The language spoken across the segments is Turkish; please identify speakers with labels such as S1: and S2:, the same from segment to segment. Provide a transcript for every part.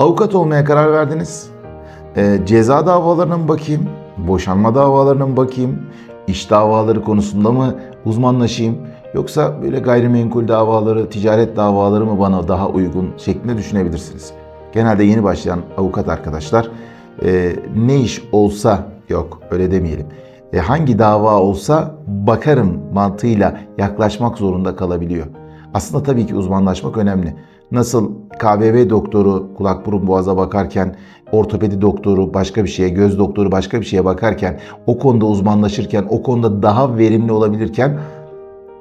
S1: Avukat olmaya karar verdiniz. Ee, ceza davalarına mı bakayım? Boşanma davalarına mı bakayım? İş davaları konusunda mı uzmanlaşayım? Yoksa böyle gayrimenkul davaları, ticaret davaları mı bana daha uygun şeklinde düşünebilirsiniz. Genelde yeni başlayan avukat arkadaşlar e, ne iş olsa yok öyle demeyelim. E, hangi dava olsa bakarım mantığıyla yaklaşmak zorunda kalabiliyor. Aslında tabii ki uzmanlaşmak önemli. Nasıl KBV doktoru kulak burun boğaza bakarken, ortopedi doktoru başka bir şeye, göz doktoru başka bir şeye bakarken, o konuda uzmanlaşırken, o konuda daha verimli olabilirken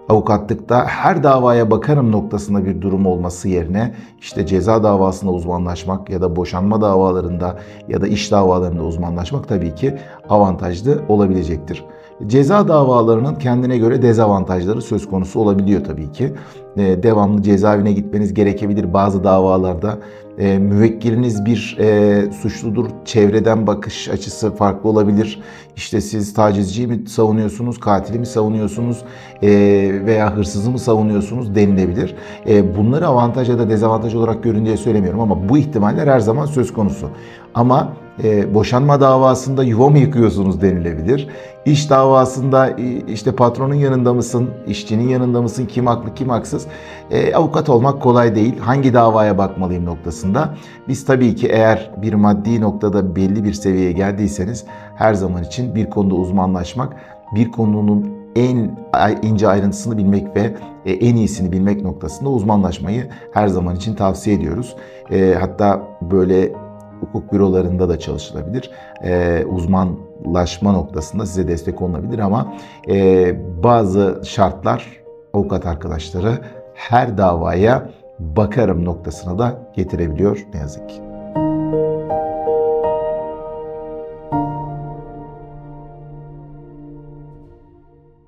S1: avukatlıkta her davaya bakarım noktasında bir durum olması yerine işte ceza davasında uzmanlaşmak ya da boşanma davalarında ya da iş davalarında uzmanlaşmak tabii ki avantajlı olabilecektir. Ceza davalarının kendine göre dezavantajları söz konusu olabiliyor tabii ki. Ee, devamlı cezaevine gitmeniz gerekebilir bazı davalarda. E, müvekkiliniz bir e, suçludur, çevreden bakış açısı farklı olabilir. İşte siz tacizciyi mi savunuyorsunuz, katili mi savunuyorsunuz e, veya hırsızı mı savunuyorsunuz denilebilir. E, bunları avantaj ya da dezavantaj olarak görün diye söylemiyorum ama bu ihtimaller her zaman söz konusu. Ama e, boşanma davasında yuva mı yıkıyorsunuz denilebilir. İş davasında e, işte patronun yanında mısın, işçinin yanında mısın, kim haklı kim haksız. E, avukat olmak kolay değil. Hangi davaya bakmalıyım noktasında. Biz tabii ki eğer bir maddi noktada belli bir seviyeye geldiyseniz her zaman için bir konuda uzmanlaşmak, bir konunun en ince ayrıntısını bilmek ve e, en iyisini bilmek noktasında uzmanlaşmayı her zaman için tavsiye ediyoruz. E, hatta böyle hukuk bürolarında da çalışılabilir. E, uzmanlaşma noktasında size destek olunabilir ama e, bazı şartlar avukat arkadaşları her davaya bakarım noktasına da getirebiliyor ne yazık ki.